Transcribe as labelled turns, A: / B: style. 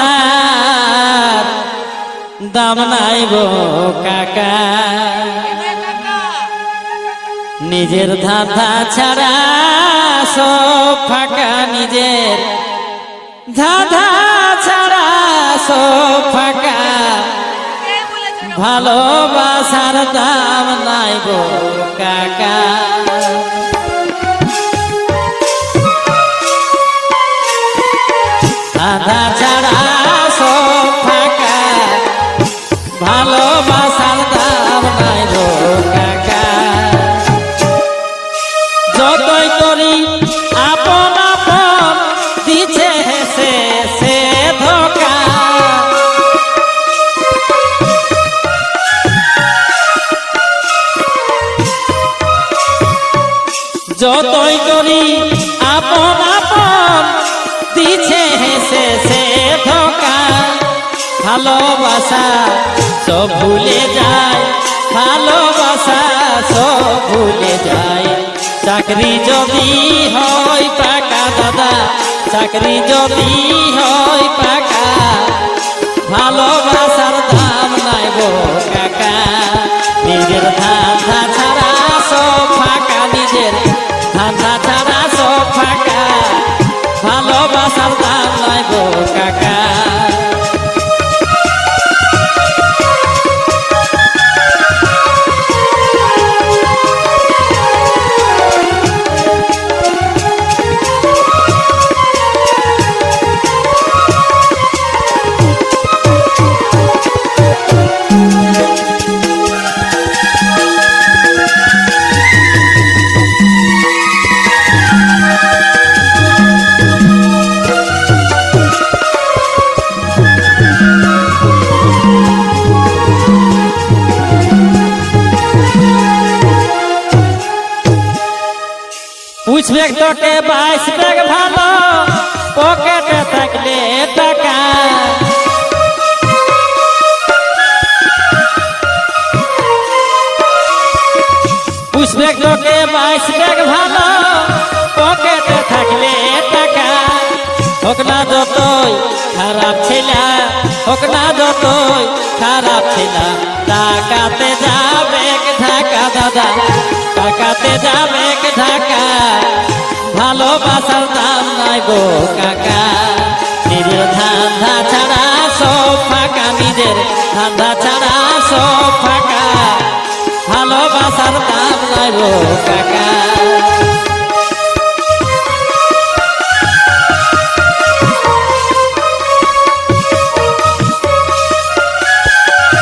A: ভালোবাসার দাম নাই গো কাকা। নিজের ধাঁধা ছাড়া সব ফাঁকা, নিজের ধাঁধা ছাড়া সব ফাঁকা। ভালোবাসার দাম নাই গো কাকা। ধাঁধা ছাড়া সব ফাঁকা। ভালোবাসার যতই করি, আপন আপন দিছে হেসে সে ধোকা। ভালোবাসা সব ভুলে যায়, ভালোবাসা সব ভুলে যায়। চাকরি যদি হয় পাকা দাদা, চাকরি যদি হয় পাকা। ভালোবাসার পুষবে তোকে বাইশ ব্যাগ ভালো, পকেটে থাকলে টাকা। পুষবে তোকে বাইশ ব্যাগ ভালো, পকেটে থাকলে টাকা। হোক না যতই খারাপ ছিলা, হোক না যতই খারাপ ছিলা টাকাতে যাবে ঢাকা দাদা। টাকাতে যাবে ঢাকা। ভালোবাসার দাম নাই গো কাকা। নিজের ধান্দা ছাড়া সব ফাঁকা, নিজের ধান্দা ছাড়া সব ফাঁকা। ভালোবাসার দাম নাই গো কাকা।